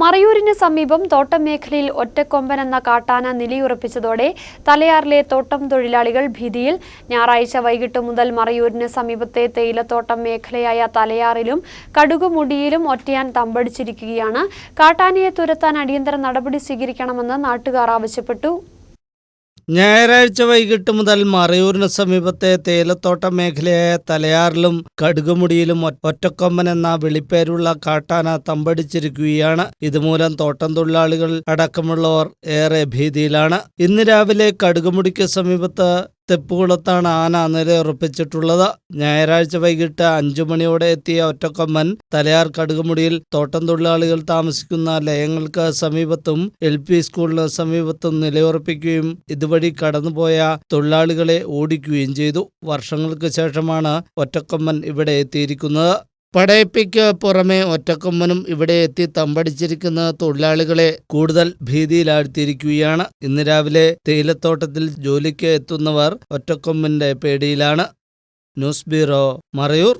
മറയൂരിന് സമീപം തോട്ടം മേഖലയിൽ ഒറ്റക്കൊമ്പൻ എന്ന കാട്ടാന നിലയുറപ്പിച്ചതോടെ തലയാറിലെ തോട്ടം തൊഴിലാളികൾ ഭീതിയിൽ. ഞായറാഴ്ച വൈകിട്ട് മുതൽ മറയൂരിന് സമീപത്തെ തേയിലത്തോട്ടം മേഖലയായ തലയാറിലും കടുകുമുടിയിലും ഒറ്റയാൻ തമ്പടിച്ചിരിക്കുകയാണ്. കാട്ടാനയെ തുരത്താൻ അടിയന്തര നടപടി സ്വീകരിക്കണമെന്ന് നാട്ടുകാർ ആവശ്യപ്പെട്ടു. ഞായറാഴ്ച വൈകിട്ട് മുതൽ മറയൂരിന് സമീപത്തെ തേയിലത്തോട്ട മേഖലയായ തലയാറിലും കടുകുമുടിയിലും ഒറ്റക്കൊമ്പൻ എന്ന വിളിപ്പേരുള്ള കാട്ടാന തമ്പടിച്ചിരിക്കുകയാണ്. ഇതുമൂലം തോട്ടം തൊഴിലാളികൾ അടക്കമുള്ളവർ ഏറെ ഭീതിയിലാണ്. ഇന്ന് രാവിലെ കടുകുമുടിക്ക് സമീപത്ത് തെപ്പുകുളത്താണ് ആന നിലയുറപ്പിച്ചിട്ടുള്ളത് ഞായറാഴ്ച വൈകിട്ട് അഞ്ചു മണിയോടെ എത്തിയ ഒറ്റക്കൊമ്മൻ തലയാർ കടുകുമുടിയിൽ തോട്ടം തൊഴിലാളികൾ താമസിക്കുന്ന ലയങ്ങൾക്ക് സമീപത്തും എൽ പി സ്കൂളിന് സമീപത്തും നിലയുറപ്പിക്കുകയും ഇതുവഴി കടന്നുപോയ തൊഴിലാളികളെ ഓടിക്കുകയും ചെയ്തു. വർഷങ്ങൾക്ക് ശേഷമാണ് ഒറ്റക്കൊമ്മൻ ഇവിടെ എത്തിയിരിക്കുന്നത്. പടയപ്പിക്ക് പുറമെ ഒറ്റക്കൊമ്പനും ഇവിടെ എത്തി തമ്പടിച്ചിരിക്കുന്ന തൊഴിലാളികളെ കൂടുതൽ ഭീതിയിലാഴ്ത്തിയിരിക്കുകയാണ്. ഇന്ന് രാവിലെ തേയിലത്തോട്ടത്തിൽ ജോലിക്ക് എത്തുന്നവർ ഒറ്റക്കൊമ്പന്റെ പേടിയിലാണ്. News bureau Marayur.